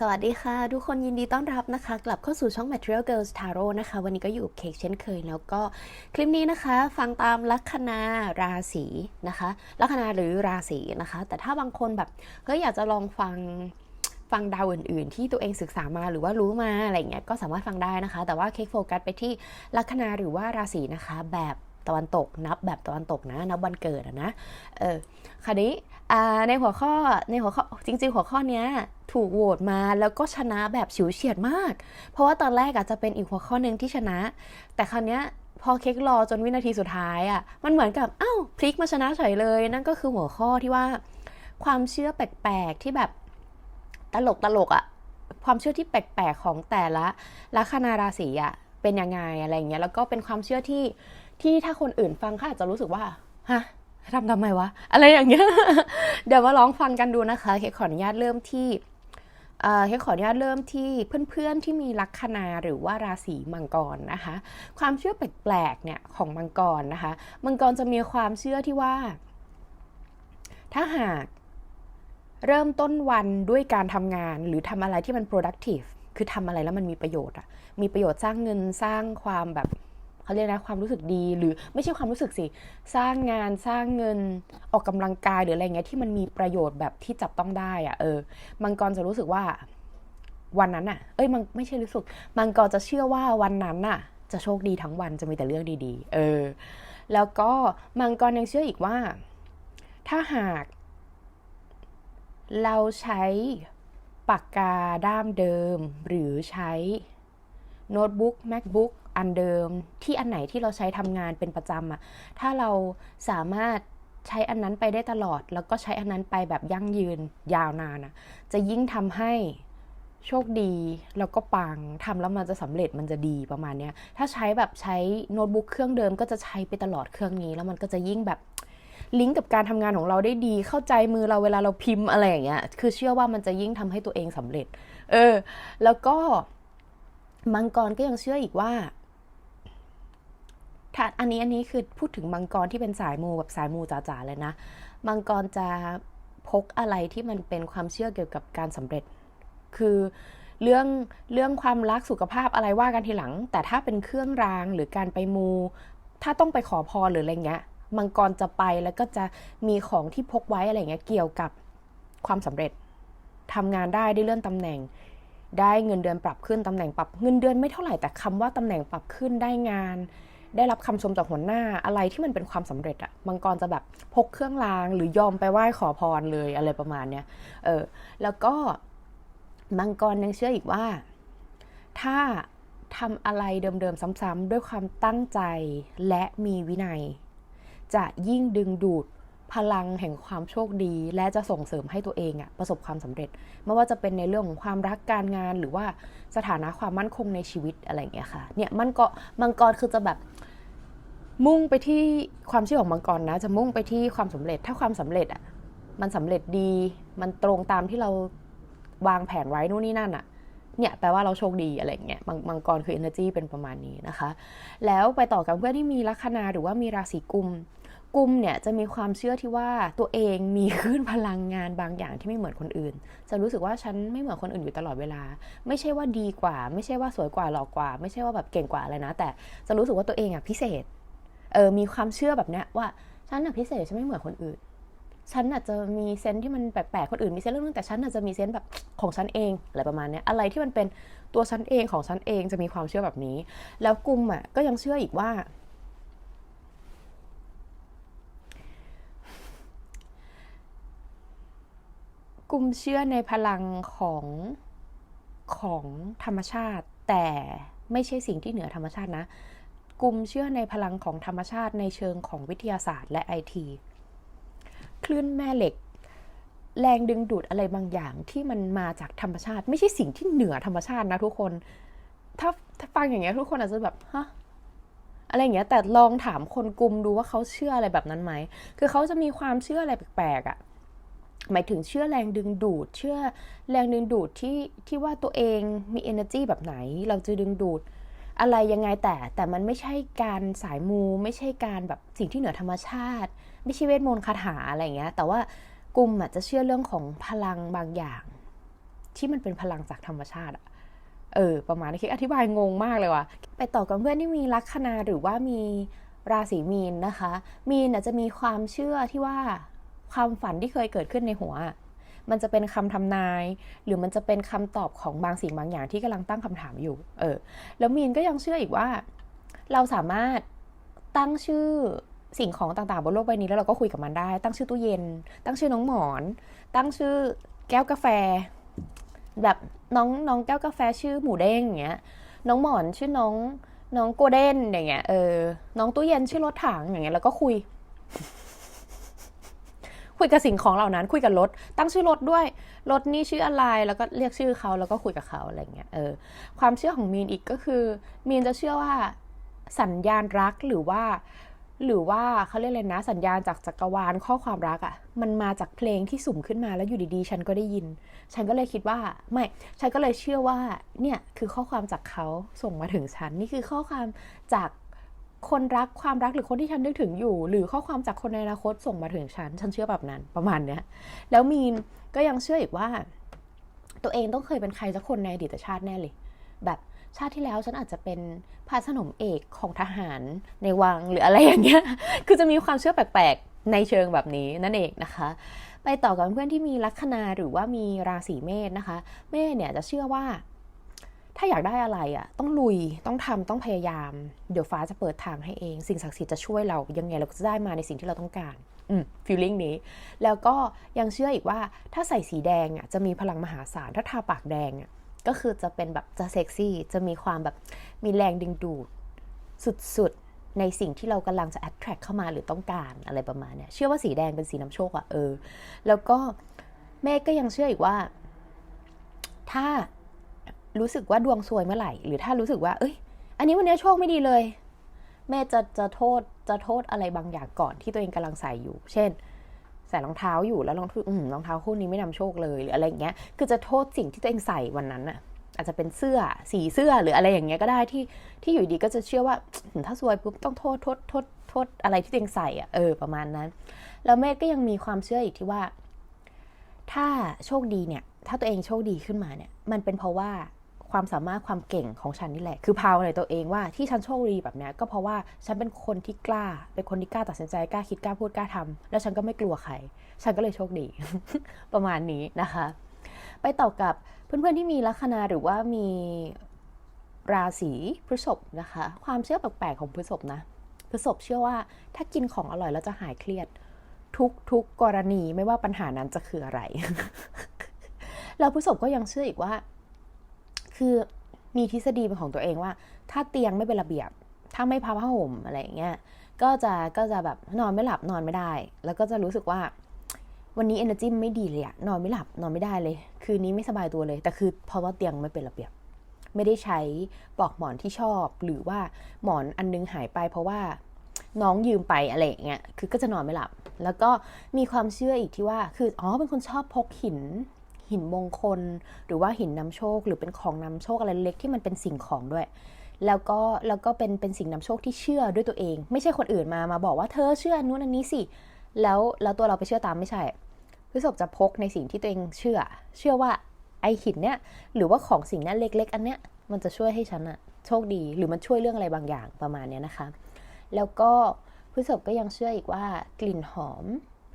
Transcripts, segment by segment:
สวัสดีค่ะ ทุกคนยินดีต้อนรับนะคะ กลับเข้าสู่ช่อง Material Girls Tarot นะคะ วันนี้ก็อยู่กับเคกเช่นเคย แล้วก็คลิปนี้นะคะ ฟังตามลัคนาราศีนะคะลัคนาหรือราศีนะคะ แต่ถ้าบางคนแบบเฮ้ยอยากจะลองฟังฟังดาวอื่น ๆ ที่ตัวเองศึกษามาหรือว่ารู้มาอะไรเงี้ยก็สามารถฟังได้นะคะ แต่ว่าเคกโฟกัสไปที่ลัคนาหรือว่าราศีนะคะแบบ ตะวันตก นับแบบตะวันตกนะ นับวันเกิดอะนะเออคราวนี้ในหัวข้อในหัวข้อจริง ๆ หัวข้อเนี้ยถูกโหวตมาแล้วก็ชนะแบบฉิวเฉียดมาก เพราะว่าตอนแรกอาจจะเป็นอีกหัวข้อหนึ่งที่ชนะ แต่คราวเนี้ยพอเค้กรอจนวินาทีสุดท้ายอะ่ะมันเหมือนกับอ้าวพลิกมาชนะเฉยเลย นั่นก็คือหัวข้อที่ว่า ความเชื่อแปลกๆที่แบบตลกตลกอะ่ะความเชื่อที่แปลกๆของแต่ละลัคนาราศีอะ่ะเป็นยังไงอะไรเงี้ยแล้วก็เป็นความเชื่อที่ ที่ถ้าคนอื่นฟังเขาอาจจะรู้สึกว่าฮะทำทำไมวะ อะไรอย่างเงี้ย เดี๋ยวมาลองฟังกันดูนะคะเคขออนุญาตเริ่มที่เคขออนุญาตเริ่มที่เพื่อนๆที่มีลัคนาหรือว่าราศีมังกรนะคะ ความเชื่อแปลกๆเนี่ยของมังกรนะคะ มังกรจะมีความเชื่อที่ว่า ถ้าหากเริ่มต้นวันด้วยการทำงานหรือทำอะไรที่มัน productive คือทำอะไรแล้วมันมีประโยชน์อะมีประโยชน์สร้างเงินสร้างความแบบ เขาเรียกนะความรู้สึกดี หรือไม่ใช่ความรู้สึกสิ สร้างงานสร้างเงินออกกำลังกายหรืออะไรเงี้ยที่มันมีประโยชน์แบบที่จับต้องได้อะเออ มังกรจะรู้สึกว่าวันนั้นอะเอ้ยมันไม่ใช่รู้สึก มังกรจะเชื่อว่าวันนั้นน่ะจะโชคดีทั้งวันจะมีแต่เรื่องดีๆ เออ แล้วก็มังกรยังเชื่ออีกว่า ถ้าหาก เราใช้ปากกาด้ามเดิม หรือใช้โน้ตบุ๊ก macbook อันเดิมที่อันไหนที่เราใช้ทำงานเป็นประจำอะถ้าเราสามารถใช้อันนั้นไปได้ตลอด แล้วก็ใช้อันนั้นไปแบบยั่งยืนยาวนานอะจะยิ่งทำให้โชคดีแล้วก็ปังทำแล้วมันจะสำเร็จมันจะดีประมาณเนี้ยถ้าใช้แบบใช้โน้ตบุ๊กเครื่องเดิมก็จะใช้ไปตลอดเครื่องนี้ แล้วมันก็จะยิ่งแบบลิงก์กับการทำงานของเราได้ดี เข้าใจมือเราเวลาเราพิมพ์อะไรอย่างเงี้ย คือเชื่อว่ามันจะยิ่งทำให้ตัวเองสำเร็จ เออ แล้วก็มังกรก็ยังเชื่ออีกว่า ถ้าอันนี้อันนี้คือพูดถึงมังกรที่เป็นสายมูแบบสายมูจ๋าๆเลยนะ มังกรจะพกอะไรที่มันเป็นความเชื่อเกี่ยวกับการสำเร็จ คือเรื่องเรื่องความรักสุขภาพอะไรว่ากันทีหลัง แต่ถ้าเป็นเครื่องรางหรือการไปมู ถ้าต้องไปขอพรหรืออะไรเงี้ย มังกรจะไปแล้วก็จะมีของที่พกไว้อะไรเงี้ยเกี่ยวกับความสำเร็จทำงานได้ได้เลื่อนตำแหน่ง ได้เงินเดือนปรับขึ้นตำแหน่งปรับเงินเดือนไม่เท่าไหร่แต่คำว่าตำแหน่งปรับขึ้นได้งาน ได้รับคำชมจากหัวหน้าอะไรที่มันเป็นความสำเร็จอะมังกรจะแบบพกเครื่องรางหรือยอมไปไหว้ขอพรเลยอะไรประมาณเนี้ยเออแล้วก็มังกรยังเชื่ออีกว่า ถ้าทำอะไรเดิมๆซ้ำๆด้วยความตั้งใจและมีวินัย จะยิ่งดึงดูดพลังแห่งความโชคดี และจะส่งเสริมให้ตัวเองอะประสบความสำเร็จ ไม่ว่าจะเป็นในเรื่องของความรักการงานหรือว่าสถานะความมั่นคงในชีวิตอะไรอย่างเงี้ยค่ะเนี่ยมันก็มังกรคือจะแบบ มุ่งไปที่ความเชื่อของมังกรนะ จะมุ่งไปที่ความสำเร็จ ถ้าความสำเร็จอะมันสำเร็จดี มันตรงตามที่เราวางแผนไว้นู่นนี่นั่นอะเนี่ยแปลว่าเราโชคดีอะไรอย่างเงี้ยมังมังกรคือ energy เป็นประมาณนี้นะคะ แล้วไปต่อกับเพื่อนที่มีลัคนาหรือว่ามีราศีกุมกุมเนี่ยจะมีความเชื่อที่ว่าตัวเองมีคลื่นพลังงานบางอย่างที่ไม่เหมือนคนอื่น จะรู้สึกว่าฉันไม่เหมือนคนอื่นอยู่ตลอดเวลา ไม่ใช่ว่าดีกว่า ไม่ใช่ว่าสวยกว่าหล่อกว่า ไม่ใช่ว่าแบบเก่งกว่าอะไรนะ แต่จะรู้สึกว่าตัวเองอะพิเศษ เออมีความเชื่อแบบเนี้ยว่าฉันอะพิเศษฉันไม่เหมือนคนอื่น ฉันอาจจะมีเซนที่มันแปลกๆคนอื่นมีเซนเรื่องนึงแต่ฉันอาจจะมีเซนแบบของฉันเองอะไรประมาณนี้อะไรที่มันเป็นตัวฉันเองของฉันเองจะมีความเชื่อแบบนี้ แล้วกุมอะก็ยังเชื่ออีกว่ากุมเชื่อในพลังของของธรรมชาติ แต่ไม่ใช่สิ่งที่เหนือธรรมชาตินะ กุมเชื่อในพลังของธรรมชาติในเชิงของวิทยาศาสตร์และไอที คลื่นแม่เหล็ก แรงดึงดูดอะไรบางอย่างที่มันมาจากธรรมชาติ ไม่ใช่สิ่งที่เหนือธรรมชาตินะทุกคน ถ้าถ้าฟังอย่างเงี้ยทุกคนอาจจะแบบฮะอะไรอย่างเงี้ยแต่ลองถามคนกลุ่มดูว่าเขาเชื่ออะไรแบบนั้นไหมคือเขาจะมีความเชื่ออะไรแปลกๆอะ่ะหมายถึงเชื่อแรงดึงดูด เชื่อแรงดึงดูดที่ที่ว่าตัวเองมี energy แบบไหน เราจะดึงดูด อะไรยังไงแต่แต่มันไม่ใช่การสายมู ไม่ใช่การแบบสิ่งที่เหนือธรรมชาติ ไม่ใช่เวทมนต์คาถาอะไรอย่างเงี้ย แต่ว่ากลุ่มอะจะเชื่อเรื่องของพลังบางอย่าง ที่มันเป็นพลังจากธรรมชาติเออประมาณนี้คิดอธิบายงงมากเลยว่ะไปต่อกับเพื่อนที่มีลัคนาหรือว่ามีราศีมีนนะคะ มีนอะจะมีความเชื่อที่ว่าความฝันที่เคยเกิดขึ้นในหัวอ มันจะเป็นคำทำนาย หรือมันจะเป็นคำตอบของบางสิ่งบางอย่างที่กำลังตั้งคำถามอยู่ เออ แล้วมีนก็ยังเชื่ออีกว่า เราสามารถตั้งชื่อสิ่งของต่างๆบนโลกใบนี้แล้วเราก็คุยกับมันได้ ตั้งชื่อตู้เย็น ตั้งชื่อน้องหมอน ตั้งชื่อแก้วกาแฟ แบบน้องน้องแก้วกาแฟชื่อหมูเด้งอย่างเงี้ย น้องหมอนชื่อน้องน้องโกเด้นอย่างเงี้ย เออ น้องตู้เย็นชื่อรถถังอย่างเงี้ยแล้วก็คุย คุยกับสิ่งของเหล่านั้น คุยกับรถ ตั้งชื่อรถด้วย รถนี่ชื่ออะไร แล้วก็เรียกชื่อเขาแล้วก็คุยกับเขาอะไรเงี้ย เออ ความเชื่อของมีนอีกก็คือ มีนจะเชื่อว่าสัญญาณรักหรือว่า หรือว่าเขาเรียกเลยนะ สัญญาณจากจักรวาลข้อความรักอะ่ะ มันมาจากเพลงที่สุ่มขึ้นมาแล้วอยู่ดีๆ ฉันก็ได้ยิน ฉันก็เลยคิดว่า ไม่ ฉันก็เลยเชื่อว่า เนี่ยคือข้อความจากเขาส่งมาถึงฉัน นี่คือข้อความจาก คนรักความรักหรือคนที่ฉันนึกถึงอยู่ หรือข้อความจากคนในอนาคตส่งมาถึงฉัน ฉันเชื่อแบบนั้นประมาณเนี้ยแล้วมีนก็ยังเชื่ออีกว่า ตัวเองต้องเคยเป็นใครสักคนในอดีตชาติแน่เลย แบบชาติที่แล้วฉันอาจจะเป็นพาสนมเอกของทหารในวังหรืออะไรอย่างเงี้ย คือจะมีความเชื่อแปลกๆในเชิงแบบนี้นั่นเองนะคะ ไปต่อกับเพื่อนที่มีลัคนาหรือว่ามีราศีเมษนะคะ เมษเนี่ยจะเชื่อว่า ถ้าอยากได้อะไรอะต้องลุยต้องทำต้องพยายาม เดี๋ยวฟ้าจะเปิดทางให้เอง สิ่งศักดิ์สิทธิ์จะช่วยเรายังไงเราก็จะได้มาในสิ่งที่เราต้องการอืมฟีลลิ่งนี้ แล้วก็ยังเชื่ออีกว่าถ้าใส่สีแดงอะจะมีพลังมหาศาลถ้าทาปากแดงอะก็คือจะเป็นแบบจะเซ็กซี่จะมีความแบบมีแรงดึงดูดสุดๆ ในสิ่งที่เรากำลังจะ attract เข้ามาหรือต้องการอะไรประมาณเนี้ยเชื่อว่าสีแดงเป็นสีนำโชคอะเออ แล้วก็แม่ก็ยังเชื่ออีกว่า ถ้า รู้สึกว่าดวงซวยเมื่อไหร่ หรือถ้ารู้สึกว่า เอ้ย อันนี้วันนี้โชคไม่ดีเลย แม่จะจะโทษจะโทษอะไรบางอย่างก่อนที่ตัวเองกำลังใส่อยู่ เช่น ใส่รองเท้าอยู่แล้วรองเท้ารองเท้าคู่นี้ไม่นำโชคเลยหรืออะไรอย่างเงี้ย คือจะโทษสิ่งที่ตัวเองใส่วันนั้นอะอาจจะเป็นเสื้อสีเสื้อหรืออะไรอย่างเงี้ยก็ได้ที่ที่อยู่ดีก็จะเชื่อว่าถ้าซวยปุ๊บต้องโทษโทษโทษโทษอะไรที่ตัวเองใส่อะเออประมาณนั้น แล้วแม่ก็ยังมีความเชื่ออีกที่ว่า ถ้าโชคดีเนี่ย ถ้าตัวเองโชคดีขึ้นมาเนี่ย มันเป็นเพราะว่า ความสามารถความเก่งของฉันนี่แหละ คือพาวในตัวเองว่าที่ฉันโชคดีแบบนี้ก็เพราะว่าฉันเป็นคนที่กล้า เป็นคนที่กล้าตัดสินใจกล้าคิดกล้าพูดกล้าทำแล้วฉันก็ไม่กลัวใคร ฉันก็เลยโชคดี ประมาณนี้นะคะ ไปต่อกับเพื่อนๆที่มีลัคนาหรือว่ามีราศีพฤษภนะคะ ความเชื่อแปลกๆของพฤษภนะพฤษภเชื่อว่าถ้ากินของอร่อยแล้วจะหายเครียด ทุกทุกกรณีไม่ว่าปัญหานั้นจะคืออะไร แล้วพฤษภก็ยังเชื่ออีกว่า คือมีทฤษฎีเป็นของตัวเองว่า ถ้าเตียงไม่เป็นระเบียบ ถ้าไม่พับผ้าห่มอะไรอย่างเงี้ยก็จะก็จะแบบนอนไม่หลับนอนไม่ได้ แล้วก็จะรู้สึกว่า วันนี้ energy ไม่ดีเลยอะนอนไม่หลับนอนไม่ได้เลย คืนนี้ไม่สบายตัวเลย แต่คือเพราะว่าเตียงไม่เป็นระเบียบ ไม่ได้ใช้ปลอกหมอนที่ชอบ หรือว่าหมอนอันนึงหายไป เพราะว่าน้องยืมไปอะไรอย่างเงี้ยคือก็จะนอนไม่หลับ แล้วก็มีความเชื่ออีกที่ว่า คืออ๋อเป็นคนชอบพกหิน หินมงคล หรือว่าหินนำโชค หรือเป็นของนำโชคอะไรเล็กที่มันเป็นสิ่งของด้วย แล้วก็แล้วก็เป็นเป็นสิ่งนำโชคที่เชื่อด้วยตัวเอง ไม่ใช่คนอื่นมามาบอกว่าเธอเชื่อนู้นอันนี้สิแล้วแล้วตัวเราไปเชื่อตามไม่ใช่พฤษภจะพกในสิ่งที่ตัวเองเชื่อ เชื่อว่าไอหินเนี้ยหรือว่าของสิ่งเนี้ยเล็ก ๆ อันเนี้ยมันจะช่วยให้ฉันอะโชคดี หรือมันช่วยเรื่องอะไรบางอย่างประมาณเนี้ยนะคะ แล้วก็พฤษภก็ยังเชื่ออีกว่ากลิ่นหอม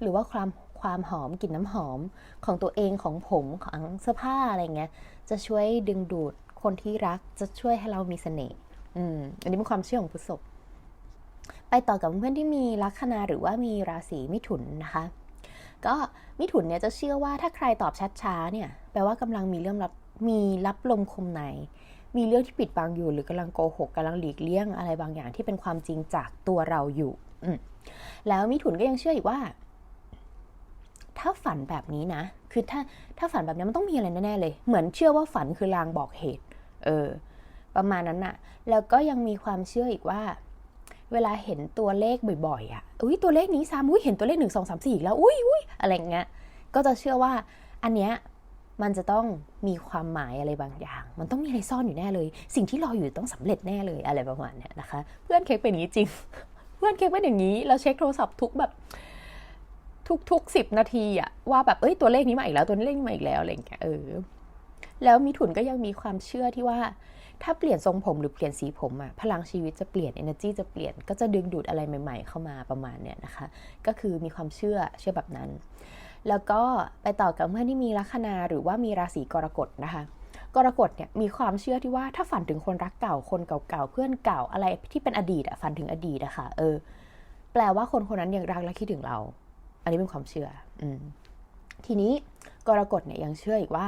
หรือว่าความ ความหอมกลิ่นน้ำหอมของตัวเองของผมของเสื้อผ้าอะไรเงี้ยจะช่วยดึงดูดคนที่รักจะช่วยให้เรามีเสน่ห์อืมอันนี้เป็นความเชื่อของพฤษภไปต่อกับเพื่อนที่มีลัคนาหรือว่ามีราศีมิถุนนะคะ ก็มิถุนเนี่ยจะเชื่อว่าถ้าใครตอบชัดช้าเนี่ยแปลว่ากำลังมีเรื่องรับมีรับลมคมใน มีเรื่องที่ปิดบังอยู่หรือกำลังโกหกกำลังหลีกเลี่ยงอะไรบางอย่างที่เป็นความจริงจากตัวเราอยู่อแล้วมิถุนก็ยังเชื่ออีกว่า ถ้าฝันแบบนี้นะ คือถ้าถ้าฝันแบบนี้มันต้องมีอะไรแน่ๆเลย เหมือนเชื่อว่าฝันคือลางบอกเหตุ เออ ประมาณนั้นน่ะแล้วก็ยังมีความเชื่ออีกว่า เวลาเห็นตัวเลขบ่อยๆอะอุ้ยตัวเลขนี้ซ้ำอุ้ยเห็นตัวเลขหนึ่งสองสามสี่อีกแล้ว อุ้ยอุ้ยอะไรเงี้ย ก็จะเชื่อว่าอันเนี้ยมันจะต้องมีความหมายอะไรบางอย่าง มันต้องมีอะไรซ่อนอยู่แน่เลย สิ่งที่รออยู่ต้องสำเร็จแน่เลยอะไรประมาณเนี้ยนะคะ เพื่อนเค้กเป็นอย่างนี้จริง เพื่อนเค้กเป็นอย่างนี้แล้วเช็คโทรศัพท์ทุกแบบ ทุกทุกสิบนาทีอะว่าแบบเอ้ยตัวเลขนี้มาอีกแล้วตัวเลขนี้มาอีกแล้วอะไรอย่างเงี้ยเออแล้วมิถุนก็ยังมีความเชื่อที่ว่า ถ้าเปลี่ยนทรงผมหรือเปลี่ยนสีผมอะพลังชีวิตจะเปลี่ยน energy จะเปลี่ยนก็จะดึงดูดอะไรใหม่ ๆ เข้ามาประมาณเนี้ยนะคะ ก็คือมีความเชื่อเชื่อแบบนั้น แล้วก็ไปต่อกับเพื่อนที่มีลัคนาหรือว่ามีราศีกรกฎนะคะกรกฎเนี่ยมีความเชื่อที่ว่าถ้าฝันถึงคนรักเก่าคนเก่าๆเพื่อนเก่าอะไรที่เป็นอดีตอะฝันถึงอดีตอะค่ะเออ แปลว่าคนคนนั้นยังรักและคิดถึงเรา อันนี้เป็นความเชื่ออืทีนี้กรกฎเนี่ยยังเชื่ออีกว่า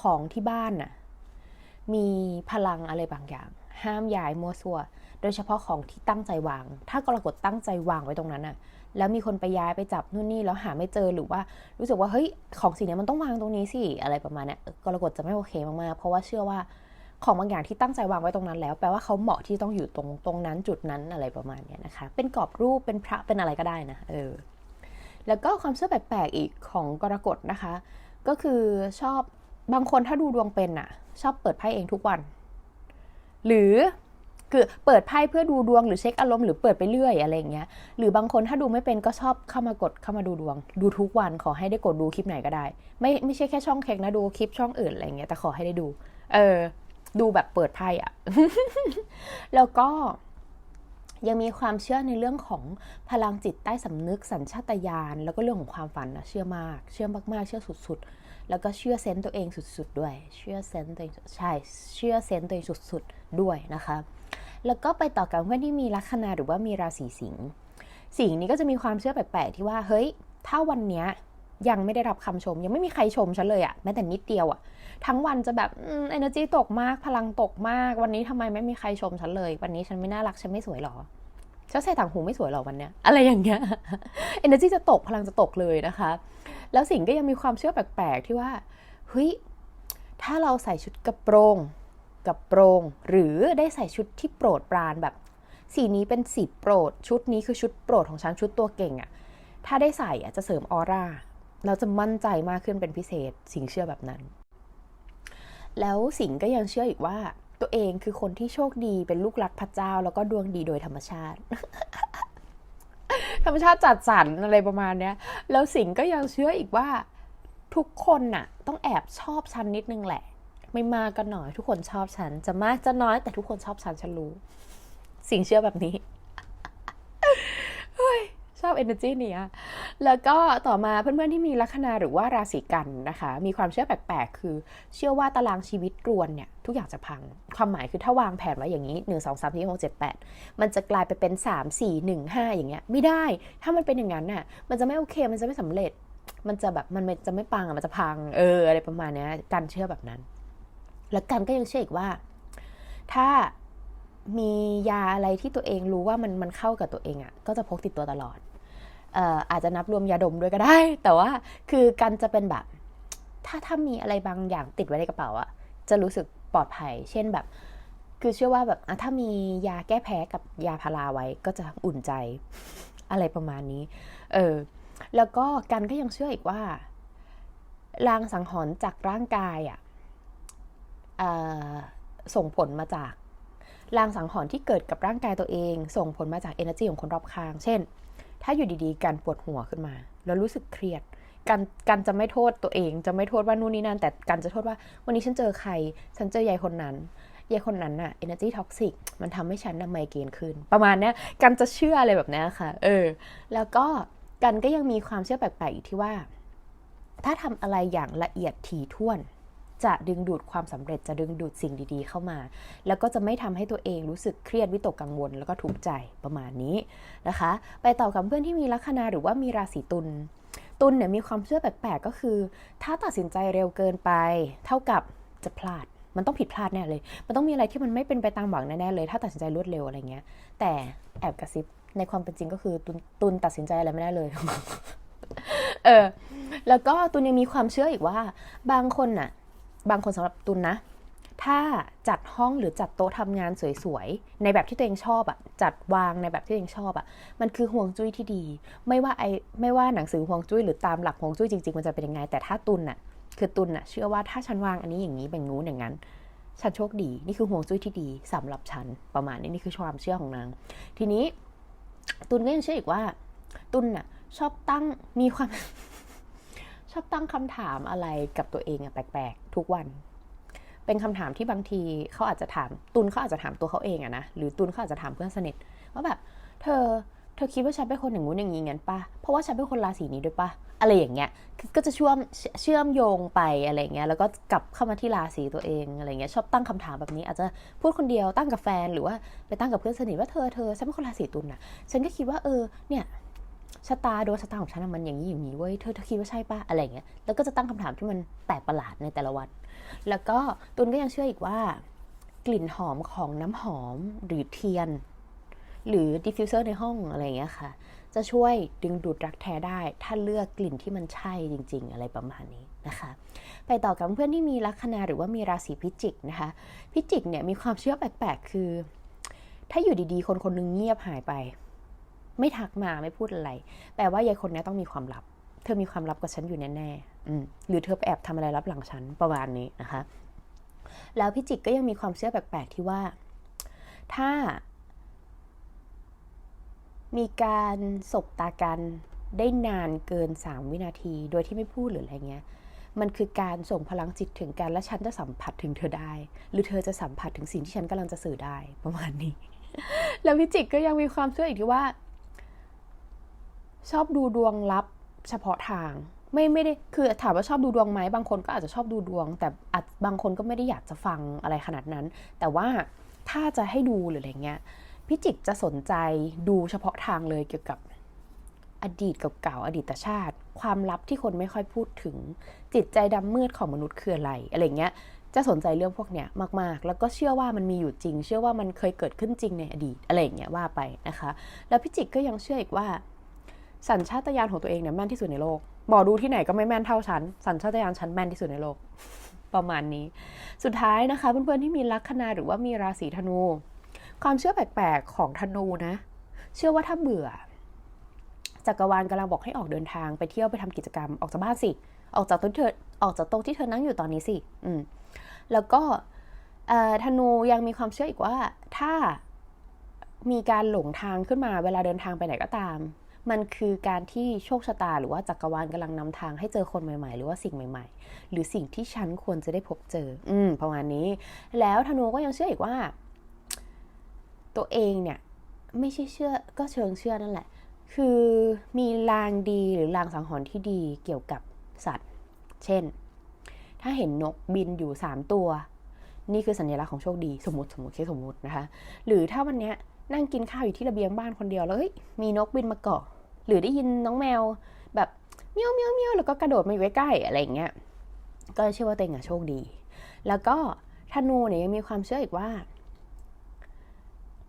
ของที่บ้านน่ะมีพลังอะไรบางอย่าง ห้ามย้ายมัวซัวโดยเฉพาะของที่ตั้งใจวาง ถ้ากรกฎตั้งใจวางไว้ตรงนั้นน่ะ แล้วมีคนไปย้ายไปจับนู่นนี่แล้วหาไม่เจอหรือว่ารู้สึกว่าเฮ้ยของสิ่งนี้มันต้องวางตรงนี้สิอะไรประมาณนี้กรกฎจะไม่โอเคมากๆเพราะว่าเชื่อว่าของบางอย่างที่ตั้งใจวางไว้ตรงนั้นแล้ว แปลว่าเขาเหมาะที่ต้องอยู่ตรงตรงนั้นจุดนั้นอะไรประมาณนี้นะคะ เป็นกรอบรูปเป็นพระเป็นอะไรก็ได้นะเออ แล้วก็ความเชื่อแปลกๆอีกของกรกฎนะคะ ก็คือชอบบางคนถ้าดูดวงเป็นอะชอบเปิดไพ่เองทุกวัน หรือคือเปิดไพ่เพื่อดูดวงหรือเช็คอารมณ์หรือเปิดไปเรื่อยอะไรอย่างเงี้ยหรือบางคนถ้าดูไม่เป็นก็ชอบเข้ามากดเข้ามาดูดวง ดูทุกวันขอให้ได้กดดูคลิปไหนก็ได้ ไม่ไม่ใช่แค่ช่องเค้กนะดูคลิปช่องอื่นอะไรอย่างเงี้ยแต่ขอให้ได้ดู เออ ดูแบบเปิดไพ่อะแล้วก็ ยังมีความเชื่อในเรื่องของพลังจิตใต้สำนึกสัญชาตญาณแล้วก็เรื่องของความฝันนะเชื่อมาก เชื่อมากๆ เชื่อสุดๆ แล้วก็เชื่อเซนต์ตัวเองสุดๆ ด้วย เชื่อเซนต์ตัวเองใช่เชื่อเซนต์ตัวเองสุดๆ ด้วยนะคะ แล้วก็ไปต่อกับเพื่อนที่มีลัคนาหรือว่ามีราศีสิงห์สิงห์นี้ก็จะมีความเชื่อแปลกๆที่ว่าเฮ้ยถ้าวันเนี้ยยังไม่ได้รับคำชม ยังไม่มีใครชมฉันเลยอะแม้แต่นิดเดียวอะ ทั้งวันจะแบบเอืม energy ตกมากพลังตกมาก วันนี้ทำไมไม่มีใครชมฉันเลย วันนี้ฉันไม่น่ารักฉันไม่สวยหรอฉันใส่ต่างหูไม่สวยหรอวันเนี้ยอะไรอย่างเงี้ย energy จะตกพลังจะตกเลยนะคะ แล้วสิงห์ก็ยังมีความเชื่อแปลกๆที่ว่าเฮ้ยถ้าเราใส่ชุดกระโปรงกับโปรง หรือได้ใส่ชุดที่โปรดปรานแบบ สีนี้เป็นสีโปรด ชุดนี้คือชุดโปรดของฉันชุดตัวเก่งอะถ้าได้ใส่อะจะเสริมออร่าเราจะมั่นใจมากขึ้นเป็นพิเศษสิงเชื่อแบบนั้น แล้วสิงก็ยังเชื่ออีกว่า ตัวเองคือคนที่โชคดีเป็นลูกรักพระเจ้า แล้วก็ดวงดีโดยธรรมชาติ ธรรมชาติจัดสรรอะไรประมาณเนี้ย แล้วสิงก็ยังเชื่ออีกว่า ทุกคนน่ะ ต้องแอบชอบฉันนิดนึงแหละ ไม่มากก็น้อย ทุกคนชอบฉัน จะมากจะน้อย แต่ทุกคนชอบฉันฉันรู้ สิงเชื่อแบบนี้เฮ้ย ชอบ energy เนี้ยแล้วก็ต่อมาเพื่อนๆที่มีลัคนาหรือว่าราศีกันนะคะ มีความเชื่อแปลกๆ คือ เชื่อว่าตารางชีวิตรวนเนี่ย ทุกอย่างจะพัง ความหมายคือถ้าวางแผนไว้อย่างนี้ 1 2 3 4 6 7 8 มันจะกลายไปเป็น 3 4 1 5 อย่างเงี้ย ไม่ได้ ถ้ามันเป็นอย่างนั้นน่ะ มันจะไม่โอเค มันจะไม่สำเร็จ มันจะแบบมันจะไม่ปังอะมันจะพัง เออ อะไรประมาณเนี้ยกันเชื่อแบบนั้น แล้วกันก็ยังเชื่ออีกว่า ถ้ามียาอะไรที่ตัวเองรู้ว่ามันมันเข้ากับตัวเองอะ่ะ ก็จะพกติดตัวตลอด อาจจะนับรวมยาดมด้วยก็ได้ แต่ว่าคือกันจะเป็นแบบ ถ้าถ้ามีอะไรบางอย่างติดไว้ในกระเป๋าอะจะรู้สึกปลอดภัย เช่นแบบ คือเชื่อว่าแบบถ้ามียาแก้แพ้กับยาพาราไว้ก็จะอุ่นใจอะไรประมาณนี้ เออ แล้วก็กันก็ยังเชื่ออีกว่าลางสังหรณ์จากร่างกายอะเอ่อส่งผลมาจากลางสังหรณ์ที่เกิดกับร่างกายตัวเอง ส่งผลมาจาก energy ของคนรอบข้าง เช่น ถ้าอยู่ดีๆ การปวดหัวขึ้นมา แล้วรู้สึกเครียดกันกันจะไม่โทษตัวเอง จะไม่โทษว่านู่นนี่นั่น แต่กันจะโทษว่า วันนี้ฉันเจอใคร ฉันเจอยายคนนั้นยายคนนั้นน่ะ energy toxic มันทำให้ฉันน่ะไมเกรนขึ้น ประมาณเนี้ยกันจะเชื่ออะไรแบบนี้ค่ะ เออ แล้วก็กันก็ยังมีความเชื่อแปลกๆอีกที่ว่า ถ้าทำอะไรอย่างละเอียดถี่ถ้วน จะดึงดูดความสำเร็จจะดึงดูดสิ่งดีๆ เข้ามา แล้วก็จะไม่ทำให้ตัวเองรู้สึกเครียดวิตกกังวล แล้วก็ทุกข์ใจประมาณนี้นะคะ ไปต่อกับเพื่อนที่มีลัคนาหรือว่ามีราศีตุลตุลเนี่ยมีความเชื่อแปลกๆก็คือ ถ้าตัดสินใจเร็วเกินไป เท่ากับจะพลาดมันต้องผิดพลาดแน่เลย มันต้องมีอะไรที่มันไม่เป็นไปตามหวังแน่ๆเลย ถ้าตัดสินใจรวดเร็วอะไรเงี้ย แต่แอบกระซิบในความเป็นจริงก็คือตุลตุลตัดสินใจอะไรไม่ได้เลย เออ แล้วก็ตุลยังมีความเชื่ออีกว่า บางคนน่ะ บางคนสำหรับตุลนะ ถ้าจัดห้องหรือจัดโต๊ะทำงานสวยๆ ในแบบที่ตัวเองชอบอะจัดวางในแบบที่ตัวเองชอบอะมันคือห่วงจุ้ยที่ดี ไม่ว่าไอไม่ว่าหนังสือห่วงจุ้ยหรือตามหลักห่วงจุ้ยจริงๆมันจะเป็นยังไงแต่ถ้าตุลน่ะคือตุลน่ะเชื่อว่าถ้าฉันวางอันนี้อย่างนี้แบบนู้นอย่างนั้นฉันโชคดีนี่คือห่วงจุ้ยที่ดีสำหรับฉันประมาณนี้นี่คือความเชื่อของนาง ทีนี้ตุลก็ยังเชื่ออีกว่า ตุลน่ะชอบตั้งมีความ ชอบตั้งคำถามอะไรกับตัวเองอะแปลกๆ ทุกวัน เป็นคำถามที่บางทีเขาอาจจะถามตุนเขาอาจจะถามตัวเขาเองอะนะหรือตุนเขาอาจจะถามเพื่อนสนิทว่าแบบ เธอเธอคิดว่าฉันเป็นคนอย่างงู้นอย่างนี้งั้นปะเพราะว่าฉันเป็นคนราศีนี้ด้วยปะอะไรอย่างเงี้ยก็จะเชื่อมเชื่อมโยงไปอะไรเงี้ยแล้วก็กลับเข้ามาที่ราศีตัวเองอะไรเงี้ยชอบตั้งคำถามแบบนี้ อาจจะพูดคนเดียวตั้งกับแฟนหรือว่าไปตั้งกับเพื่อนสนิทว่าเธอเธอฉันเป็นคนราศีตุลนะฉันก็คิดว่าเออเนี่ย ชะตาดวงชะตาของฉันมันอย่างนี้อย่างนี้เว้ยเธอเธอคิดว่าใช่ปะอะไรเงี้ยแล้วก็จะตั้งคำถามที่มันแปลกประหลาดในแต่ละวัน แล้วก็ตุนก็ยังเชื่ออีกว่ากลิ่นหอมของน้ำหอมหรือเทียน หรือดิฟฟิวเซอร์ในห้องอะไรเงี้ยค่ะ จะช่วยดึงดูดรักแท้ได้ ถ้าเลือกกลิ่นที่มันใช่จริง ๆ อะไรประมาณนี้นะคะ ไปต่อกับเพื่อนที่มีลัคนาหรือว่ามีราศีพิจิกนะคะ พิจิกเนี่ยมีความเชื่อแปลกๆคือ ถ้าอยู่ดีๆ คนคนหนึงเงียบหายไป ไม่ทักมาไม่พูดอะไร แปลว่ายายคนนี้ต้องมีความลับ เธอมีความลับกับฉันอยู่แน่ๆอืมหรือเธอแอบทำอะไรลับหลังฉันประมาณนี้นะคะ แล้วพิจิกก็ยังมีความเชื่อแปลกๆที่ว่า ถ้า มีการสบตากันได้นานเกิน 3 วินาที โดยที่ไม่พูดหรืออะไรเงี้ย มันคือการส่งพลังจิตถึงกัน และฉันจะสัมผัสถึงเธอได้ หรือเธอจะสัมผัสถึงสิ่งที่ฉันกำลังจะสื่อได้ประมาณนี้ แล้วพิจิกก็ยังมีความเชื่ออีกที่ว่า ชอบดูดวงลับเฉพาะทาง ไม่ไม่ได้คือถามว่าชอบดูดวงไหมบางคนก็อาจจะชอบดูดวง แต่อาจบางคนก็ไม่ได้อยากจะฟังอะไรขนาดนั้น แต่ว่าถ้าจะให้ดูหรืออะไรเงี้ยพิจิกจะสนใจดูเฉพาะทางเลยเกี่ยวกับอดีตเก่าๆอดีตชาติ ความลับที่คนไม่ค่อยพูดถึง จิตใจดำมืดของมนุษย์คืออะไรอะไรเงี้ยจะสนใจเรื่องพวกเนี้ยมากๆ แล้วก็เชื่อว่ามันมีอยู่จริง เชื่อว่ามันเคยเกิดขึ้นจริงในอดีตอะไรอย่างเงี้ยว่าไปนะคะ แล้วพิจิกก็ยังเชื่ออีกว่า สัญชาตญาณของตัวเองเนี่ยแม่นที่สุดในโลกหมอดูที่ไหนก็ไม่แม่นเท่าฉัน สัญชาตญาณฉันแม่นที่สุดในโลก ประมาณนี้ สุดท้ายนะคะเพื่อนๆที่มีลัคนาหรือว่ามีราศีธนู ความเชื่อแปลกๆของธนูนะ เชื่อว่าถ้าเบื่อจักรวาลกำลังบอกให้ออกเดินทางไปเที่ยวไปทำกิจกรรมออกจากบ้านสิ ออกจากโต๊ะที่เธอออกจากโต๊ะที่เธอนั่งอยู่ตอนนี้สิ อืม แล้วก็ธนูยังมีความเชื่ออีกว่า ถ้ามีการหลงทางขึ้นมาเวลาเดินทางไปไหนก็ตาม มันคือการที่โชคชะตาหรือว่าจักรวาลกำลังนำทางให้เจอคนใหม่ๆ หรือว่าสิ่งใหม่ ๆ หรือสิ่งที่ฉันควรจะได้พบเจอ อืมประมาณนี้ แล้วธนูก็ยังเชื่ออีกว่า ตัวเองเนี่ย ไม่ใช่เชื่อก็เชิงเชื่อนั่นแหละ คือมีลางดีหรือลางสังหรณ์ที่ดีเกี่ยวกับสัตว์ เช่น ถ้าเห็นนกบินอยู่ 3 ตัว นี่คือสัญลักษณ์ของโชคดีสมมติสมมติแค่สมมตินะคะ หรือถ้าวันเนี้ย นั่งกินข้าวอยู่ที่ระเบียงบ้านคนเดียวแล้วเฮ้ยมีนกบินมาเกาะ หรือได้ยินน้องแมวแบบเมียวเมียวเมียวแล้วก็กระโดดมาอยู่ใกล้ๆอะไรอย่างเงี้ยก็เชื่อว่าตัวเองอะโชคดี แล้วก็ธนูเนี่ยยังมีความเชื่ออีกว่า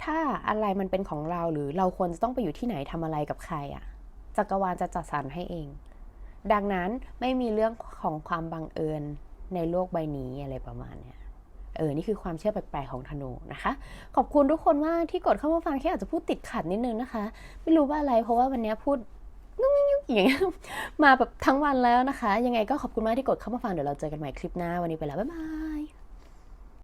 ถ้าอะไรมันเป็นของเราหรือเราควรจะต้องไปอยู่ที่ไหนทำอะไรกับใครอะจักรวาลจะจัดสรรให้เอง ดังนั้นไม่มีเรื่องของความบังเอิญในโลกใบนี้อะไรประมาณเนี้ย ออนี่คือความเชื่อแปลกๆของธนูนะคะ ขอบคุณทุกคนมากที่กดเข้ามาฟังแค่อาจจะพูดติดขัดนิดนึงนะคะ ไม่รู้ว่าอะไรเพราะว่าวันนี้พูดงุ้งงิ้งอย่างเงี้ยมาแบบทั้งวันแล้วนะคะ ยังไงก็ขอบคุณมากที่กดเข้ามาฟังเดี๋ยวเราเจอกันใหม่คลิปหน้าวันนี้ไปแล้วบ๊ายบาย